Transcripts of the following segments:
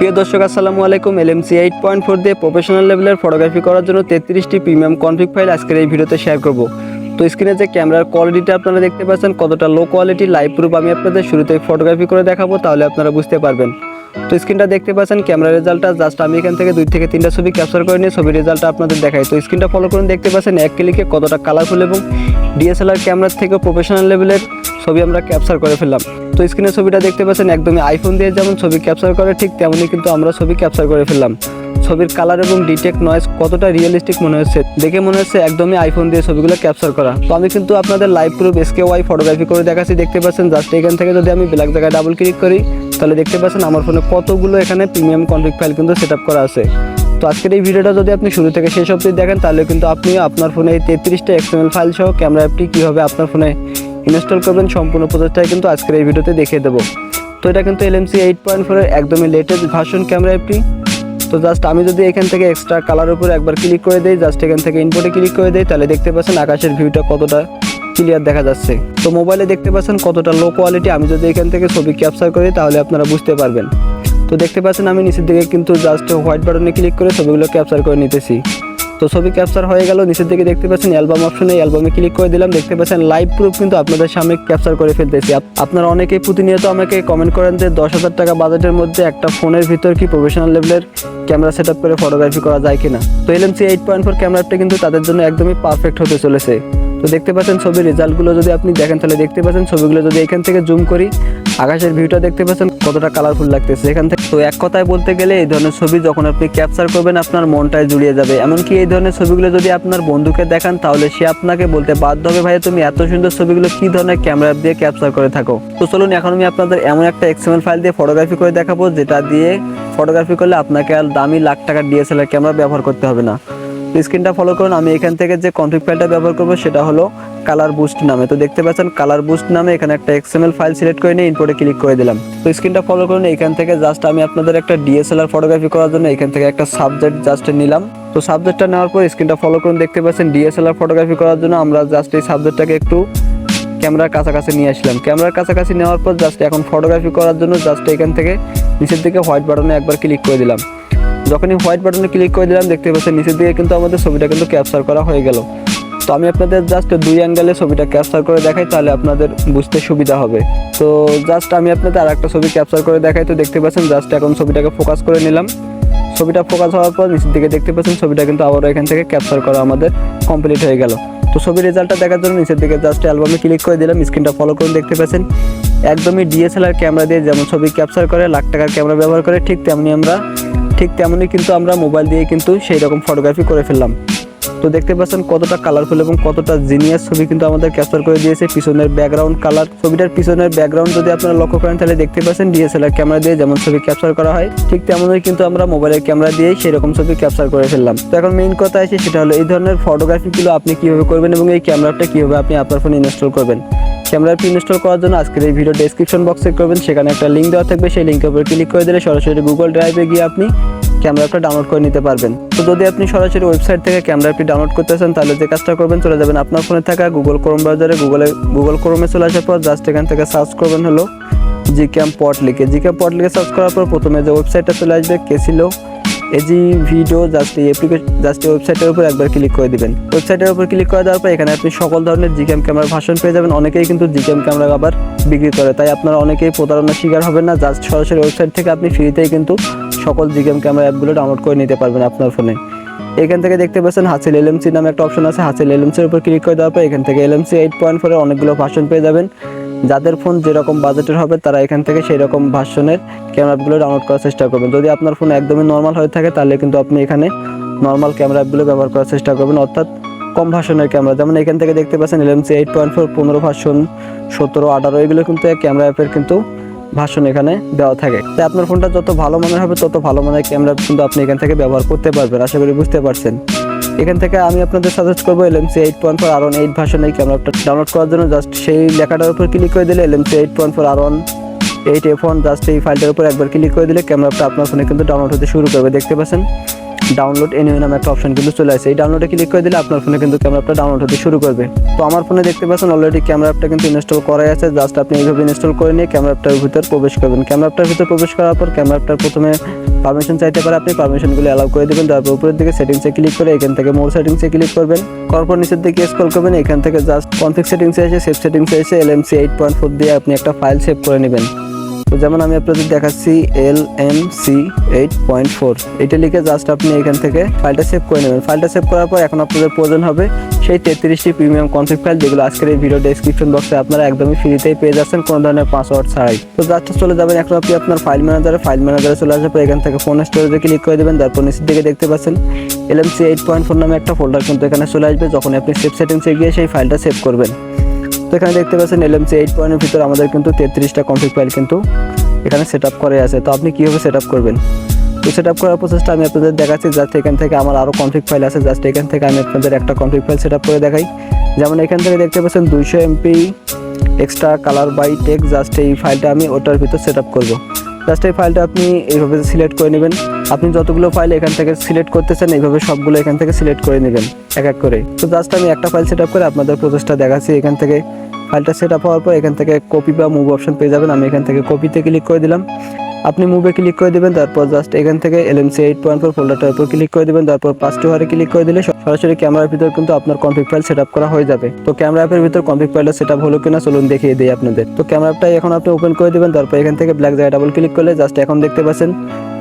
প্রিয় দর্শক, আসসালামু আলাইকুম। এলএমসি এইট পয়েন্ট ফোর দিয়ে প্রফেশনাল লেভেলের ফটোগ্রাফি করার জন্য তেত্রিশটি প্রিমিয়াম কনফিগ ফাইল আজকের এই ভিডিওতে শেয়ার করব। তো স্ক্রিনে যে ক্যামেরার কোয়ালিটিটা আপনারা দেখতে পাচ্ছেন, কতটা লো কোয়ালিটি লাইভ প্রুফ আমি আপনাদের শুরুতেই ফটোগ্রাফি করে দেখাবো, তাহলে আপনারা বুঝতে পারবেন। তো স্ক্রিনটা দেখতে পাচ্ছেন ক্যামেরা রেজাল্টটা জাস্ট আমি এখান থেকে দুই থেকে তিনটা ছবি ক্যাপচার করে নিয়ে ছবির রেজাল্টটা আপনাদের দেখাই। তো স্ক্রিনটা ফলো করুন, দেখতে পাচ্ছেন এক ক্লিকে কতটা কালারফুল এবং ডিএসএলআর ক্যামেরার থেকে প্রফেশনাল লেভেলের ছবি আমরা ক্যাপচার করে ফেললাম। তো স্ক্রিনের ছবিটা দেখতে পাচ্ছেন, একদমই আইফোন দিয়ে যেমন ছবি ক্যাপচার করে, ঠিক তেমনই কিন্তু আমরা ছবি ক্যাপচার করে ফেললাম। ছবির কালার এবং ডিটেক্ট নয়েজ কতটা রিয়েলিস্টিক মনে হচ্ছে? দেখে মনে হচ্ছে একদমই আইফোন দিয়ে ছবিগুলো ক্যাপচার করা। তো আমি কিন্তু আপনাদের live proof SK Y photography করে দেখাচ্ছি, দেখতে পাচ্ছেন জাস্ট এখান থেকে যদি আমি ব্ল্যাক জায়গায় ডাবল ক্লিক করি তাহলে দেখতে পাচ্ছেন আমার ফোনে কতগুলো এখানে প্রিমিয়াম কনফিগ ফাইল কিন্তু সেট করা আছে। তো আজকের এই ভিডিওটা যদি আপনি শুরু থেকে শেষ অবধি দেখেন, তাহলে কিন্তু আপনি আপনার ফোনে এই তেত্রিশটা এক্সএমএল ফাইল সহ ক্যামেরা অ্যাপটি কীভাবে আপনার ফোনে ইনস্টল করবেন, সম্পূর্ণ প্রচেষ্টাই কিন্তু আজকের এই ভিডিওতে দেখিয়ে দেবো। তো এটা কিন্তু এলএমসি এইট পয়েন্ট ফোরের একদমই লেটেস্ট ভার্সন ক্যামেরা অ্যাপটি তো জাস্ট আমি যদি এখান থেকে এক্সট্রা কালার উপর একবার ক্লিক করে দিই জাস্ট এখান থেকে ইনপুটে ক্লিক করে দিই, তাহলে দেখতে পাচ্ছেন আকাশের ভিউটা কতটা ক্লিয়ার দেখা যাচ্ছে। তো মোবাইলে দেখতে পাচ্ছেন কতটা লো কোয়ালিটি আমি যদি এখান থেকে ছবি ক্যাপচার করি, তাহলে আপনারা বুঝতে পারবেন। তো দেখতে পাচ্ছেন আমি নিচের দিকে কিন্তু জাস্ট হোয়াইট বাটনে ক্লিক করে ছবিগুলো ক্যাপচার করে নিতেছি। তো ছবি ক্যাপচার হয়ে গেল, নিচের দিকে দেখতে পাচ্ছেন অ্যালবাম অপশনে অ্যালবামে ক্লিক করে দিলাম। দেখতে পাচ্ছেন লাইভ প্রুফ কিন্তু আপনাদের সামনে ক্যাপচার করে ফেলতেছি। আপনারা অনেকেই প্রতিনিয়ত আমাকে কমেন্ট করেন যে দশ হাজার টাকা বাজেটের মধ্যে একটা ফোনের ভিতর কি প্রফেশনাল লেভেলের ক্যামেরা সেট করে ফটোগ্রাফি করা যায় কিনা? তো এলএমসি এইট পয়েন্ট ফোর ক্যামেরাটা কিন্তু তাদের জন্য একদমই পারফেক্ট হতে চলেছে। তো দেখতে পাচ্ছেন ছবির রেজাল্টগুলো যদি আপনি দেখেন, তাহলে দেখতে পাচ্ছেন ছবিগুলো যদি এখান থেকে জুম করি, আকাশের ভিউটা দেখতে পাচ্ছেন কতটা কালারফুল লাগতেছে এখান থেকে। তো এক কথায় বলতে গেলে এই ধরনের ছবি যখন আপনি ক্যাপচার করবেন, আপনার মনটায় জুড়িয়ে যাবে। এমনকি এই ধরনের ছবিগুলো যদি আপনার বন্ধুকে দেখান, তাহলে সে আপনাকে বলতে বাধ্য হবে ভাই তুমি এত সুন্দর ছবিগুলো কি ধরনের ক্যামেরা দিয়ে ক্যাপচার করে থাকো? তো চলুন, এখন আমি আপনাদের এমন একটা এক্সএমএল ফাইল দিয়ে ফটোগ্রাফি করে দেখাবো, যেটা দিয়ে ফটোগ্রাফি করলে আপনাকে আর দামি লাখ টাকার ডিএসএলআর ক্যামেরা ব্যবহার করতে হবে না। স্ক্রিনটা ফলো করুন। আমি এখান থেকে যে কনফিগ ফাইলটা ব্যবহার করব, সেটা হলো কালার বুস্ট নামে। তো দেখতে পাচ্ছেন কালার বুস্ট নামে এখানে একটা এক্সএমএল ফাইল সিলেক্ট করে নিয়ে ইনপোর্টে ক্লিক করে দিলাম। তো স্ক্রিনটা ফলো করুন। এখান থেকে জাস্ট আমি আপনাদের একটা ডিএসএলআর ফটোগ্রাফি করার জন্য এখান থেকে একটা সাবজেক্ট জাস্ট নিলাম। তো সাবজেক্টটা নেওয়ার পর স্ক্রিনটা ফলো করুন। দেখতে পাচ্ছেন ডিএসএলআর ফটোগ্রাফি করার জন্য আমরা জাস্ট এই সাবজেক্টটাকে একটু ক্যামেরার কাছাকাছি নিয়ে আসলাম। ক্যামেরার কাছাকাছি নেওয়ার পর জাস্ট এখন ফটোগ্রাফি করার জন্য জাস্ট এখান থেকে নিচের দিকে হোয়াইট বাটনে একবার ক্লিক করে দিলাম। যখনই হোয়াইট বাটনে ক্লিক করে দিলাম দেখতে পাচ্ছেন নিচের দিকে কিন্তু আমাদের ছবিটা কিন্তু ক্যাপচার করা হয়ে গেল। তো আমি আপনাদের জাস্ট দুই অ্যাঙ্গেলে ছবিটা ক্যাপচার করে দেখাই, তাহলে আপনাদের বুঝতে সুবিধা হবে। তো জাস্ট আমি আপনাদের আর একটা ছবি ক্যাপচার করে দেখাই, তো দেখতে পাচ্ছেন জাস্ট এখন ছবিটাকে ফোকাস করে নিলাম। ছবিটা ফোকাস হওয়ার পর নিচের দিকে দেখতে পাচ্ছেন ছবিটা কিন্তু আবারও এখান থেকে ক্যাপচার করা আমাদের কমপ্লিট হয়ে গেল। তো ছবির রেজাল্টটা দেখার জন্য নিচের দিকে জাস্ট অ্যালবামে ক্লিক করে দিলাম স্ক্রিনটা ফলো করুন, দেখতে পাচ্ছেন একদমই ডিএসএলআর ক্যামেরা দিয়ে যেমন ছবি ক্যাপচার করে, লাখ টাকার ক্যামেরা ব্যবহার করে, ঠিক তেমনি আমরা ঠিক তেমনই কিন্তু আমরা মোবাইল দিয়ে কিন্তু সেই রকম ফটোগ্রাফি করে ফেললাম। তো দেখতে পাচ্ছেন কতটা কালারফুল এবং কতটা জিনিয়াস ছবি কিন্তু আমাদের ক্যাপচার করে দিয়েছে। পিছনের ব্যাকগ্রাউন্ড কালার ছবিটার পিছনের ব্যাকগ্রাউন্ড যদি আপনারা লক্ষ্য করেন, তাহলে দেখতে পাচ্ছেন ডিএসএলআর ক্যামেরা দিয়ে যেমন ছবি ক্যাপচার করা হয়, ঠিক তেমনই কিন্তু আমরা মোবাইলের ক্যামেরা দিয়েই সেই রকম ছবি ক্যাপচার করে ফেললাম। তো এখন মেইন কথা আছে সেটা হলো, এই ধরনের ফটোগ্রাফিগুলো আপনি কীভাবে করবেন এবং এই ক্যামেরাটা কীভাবে আপনি আপনার ফোনে ইনস্টল করবেন? ক্যামেরা অ্যাপটি ইনস্টল করার জন্য আজকের এই ভিডিও ডেসক্রিপশন বক্সে করবেন। সেখানে একটা লিঙ্ক দেওয়া থাকবে। সেই লিঙ্কের উপর ক্লিক করে দিলে সরাসরি গুগল ড্রাইভে গিয়ে আপনি ক্যামেরা অ্যাপটা ডাউনলোড করে নিতে পারবেন। তো যদি আপনি সরাসরি ওয়েবসাইট থেকে ক্যামেরা অ্যাপটি ডাউনলোড করতে চান, তাহলে যে কাজটা করবেন, চলে যাবেন আপনার ফোনে থাকা গুগল ক্রোম ব্রাউজারে গুগলে গুগল ক্রোমে চলে আসার পর জাস্ট এখান থেকে সার্চ করবেন হলো জি ক্যাম পট লিখে। জি ক্যাম পট লিখে সার্চ করার পর প্রথমে যে ওয়েবসাইটটা চলে আসবে কেসিলো এজি ভিডিও জাস্ট এই অ্যাপ্লিকেশন জাস্ট ওয়েবসাইটের উপর একবার ক্লিক করে দিবেন। ওয়েবসাইটের উপর ক্লিক করে দেওয়ার পর এখানে আপনি সকল ধরনের জিক্যাম ক্যামেরার ভাষণ পেয়ে যাবেন। অনেকেই কিন্তু জিক্যাম ক্যামেরা আবার বিক্রি করে। তাই আপনারা অনেকেই প্রতারণার শিকার হবেন না। জাস্ট সরাসরি ওয়েবসাইট থেকে আপনি ফ্রিতেই কিন্তু সকল জিক্যাম ক্যামেরা অ্যাপগুলো ডাউনলোড করে নিতে পারবেন আপনার ফোনে এখান থেকে দেখতে পাচ্ছেন হাসিল এলএমসি নামে একটা অপশন আছে। হাসিল এলএমসির উপর ক্লিক করে দেওয়ার পর এখান থেকে এলএমসি এইট পয়েন্ট ফোরের অনেকগুলো ভাষণ পেয়ে যাবেন। যাদের ফোন যেরকম বাজেটের হবে, তারা এখান থেকে সেই রকম ভার্সনের ক্যামেরাগুলো ডাউনলোড করার চেষ্টা করবেন। যদি আপনার ফোন একদমই নর্মাল হয়ে থাকে, তাহলে কিন্তু আপনি এখানে নর্মাল ক্যামেরা অ্যাপগুলো ব্যবহার করার চেষ্টা করবেন, অর্থাৎ কম ভার্সনের ক্যামেরা যেমন এখান থেকে দেখতে পাচ্ছেন এলএমসি এইট পয়েন্ট ফোর পনেরো ভার্সন সতেরো, আঠারো, এগুলো কিন্তু ক্যামেরা অ্যাপের কিন্তু ভার্সন এখানে দেওয়া থাকে। তাই আপনার ফোনটা যত ভালো মনে হবে, তত ভালো মানের ক্যামেরা কিন্তু আপনি এখান থেকে ব্যবহার করতে পারবেন। আশা করি বুঝতে পারছেন। এখান থেকে আমি আপনাদের সাজেস্ট করব এলএমসি এইট পয়েন্ট ফোর আর ওয়ান এইট ভার্সন এই ক্যামেরাটা ডাউনলোড করার জন্য জাস্ট সেই লেখাটার উপর ক্লিক করে দিলে এলএমসি এইট পয়েন্ট ফোর আর one eight F one just এই ফাইলটার উপর একবার ক্লিক করে দিলে ক্যামেরাটা আপনার ফোনে কিন্তু ডাউনলোড হতে শুরু করবে, দেখতে পাচ্ছেন? ডাউনলোড এনিওয়ে নামে একটা অপশন কিন্তু চলে আসে। এই ডাউনলোডে ক্লিক করে দিলে আপনার ফোনে কিন্তু ক্যামেরাটা ডাউনলোড হতে শুরু করবে। তো আমার ফোনে দেখতে পাচ্ছেন অলরেডি ক্যামেরা অ্যাপটা কিন্তু ইনস্টল করাই আছে। জাস্ট আপনি এইভাবে ইনস্টল করে নিয়ে ক্যামেরা অ্যাপটার ভিতর প্রবেশ করবেন। ক্যামেরা অ্যাপটার ভিতর প্রবেশ করার পর ক্যামেরা অ্যাপটার প্রথমে পারমিশন চাইতে পারে আপনি পারমিশনগুলো অ্যালাউ করে দেবেন। তারপর উপরের দিকে সেটিংসে ক্লিক করে এখান থেকে মোর সেটিংসে ক্লিক করবেন। করপর পর নিচের দিকে স্ক্রল করবেন। এখান থেকে জাস্ট কনফিক সেটিংসে এসে সেভ সেটিংসে এসে L M C eight point four দিয়ে আপনি একটা ফাইল সেভ করে নেবেন। তো যেমন আমি আপনাদের দেখাচ্ছি L M C eight point four. এটা লিখে জাস্ট আপনি এখান থেকে ফাইলটা সেভ করে নেবেন। ফাইলটা সেভ করার পর এখন আপনাদের প্রয়োজন হবে সেই তেত্রিশটি প্রিমিয়াম কনফিগ ফাইল যেগুলো আজকের এই ভিডিও ডেসক্রিপশন বক্সে আপনারা একদমই ফ্রিতেই পেয়ে যাচ্ছেন কোনো ধরনের পাসওয়ার্ড ছাড়াই। তো জাস্ট চলে যাবেন এখন আপনি আপনার ফাইল ম্যানেজারে ফাইল ম্যানেজারে চলে আসার পর এখান থেকে ফোন স্টোরেজে ক্লিক করে দেবেন, তারপর নিচের দিকে দেখতে পাচ্ছেন এলএমসি এইট পয়েন্ট ফোর নামে একটা ফোল্ডার কিন্তু এখানে চলে আসবে। যখন আপনি সেভ সেটিংসে গিয়ে সেই ফাইলটা সেভ করবেন। তো এখানে দেখতে পাচ্ছেন এলএমসি এইট পয়েন্টের ভিতরে আমাদের কিন্তু তেত্রিশটা কনফিগ ফাইল কিন্তু এখানে সেট আপ করে আছে। তো আপনি কীভাবে সেট আপ করবেন? তো সেট আপ করার প্রসেসটা আমি আপনাদের দেখাচ্ছি। জাস্ট এখান থেকে আমার আরও কনফিগ ফাইল আছে। জাস্ট এখান থেকে আমি আপনাদের একটা কনফিগ ফাইল সেট আপ করে দেখাই। যেমন এখান থেকে দেখতে পাচ্ছেন দুইশো MP extra colour by tech just এই ফাইলটা আমি ওটার ভিতর সেট আপ করব। জাস্ট এই ফাইলটা আপনি এইভাবে সিলেক্ট করে নেবেন। আপনি যতগুলো ফাইল এখান থেকে সিলেক্ট করতে চান এইভাবে সবগুলো এখান থেকে সিলেক্ট করে নেবেন, এক এক করে। তো জাস্ট আমি একটা ফাইল সেট করে আপনাদের প্রসেসটা দেখাচ্ছি। এখান থেকে ফাইলটা সেট আপ হওয়ার পর এখান থেকে কপি বা মুভ অপশন পেয়ে যাবেন। আমি এখান থেকে কপিতে ক্লিক করে দিলাম। আপনি মুভে ক্লিক করে দিবেন, তারপর জাস্ট এখান থেকে এলএমসি এইট পয়েন্ট ফোর ফোল্ডারটার উপর ক্লিক করে দেবেন। তারপর পাঁচ টু হারে ক্লিক করে দিলে সরাসরি ক্যামেরার ভিতর কিন্তু আপনার কনফিগ ফাইল সেট আপ করা হয়ে যাবে। তো ক্যামেরা অ্যাপের ভিতর কনফিগ ফাইলটা সেট আপ হলো কিনা চলুন দেখিয়ে দিই আপনাদের। তো ক্যামেরা অ্যাপটা এখন আপনি ওপেন করে দিবেন। তারপর এখান থেকে ব্ল্যাক জায়গায় ডাবল ক্লিক করলে জাস্ট এখন দেখতে পাচ্ছেন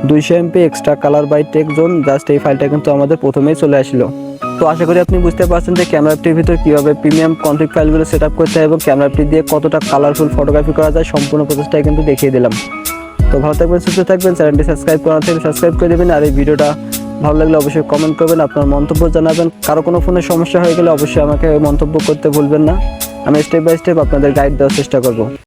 দুইশো MP extra colour by tech zone just এই ফাইলটা কিন্তু আমাদের প্রথমেই চলে আসলো। তো আশা করি আপনি বুঝতে পারছেন যে ক্যামেরা অ্যাপটির ভিতর কীভাবে প্রিমিয়াম কনফিগ ফাইলগুলো সেট আপ করতে হয় এবং ক্যামেরা অ্যাপটি দিয়ে কতটা কালারফুল ফটোগ্রাফি করা যায়, সম্পূর্ণ প্রসেসটাই কিন্তু দেখিয়ে দিলাম। তো ভালো থাকবেন, সুস্থ থাকবেন চ্যানেলটি সাবস্ক্রাইব করা থেকে সাবস্ক্রাইব করে দেবেন, আর এই ভিডিওটা ভালো লাগলে অবশ্যই কমেন্ট করবেন, আপনার মন্তব্য জানাবেন। কারও কোনো ফোনের সমস্যা হয়ে গেলে অবশ্যই আমাকে মন্তব্য করতে ভুলবেন না। আমি স্টেপ বাই স্টেপ আপনাদের গাইড দেওয়ার চেষ্টা করব।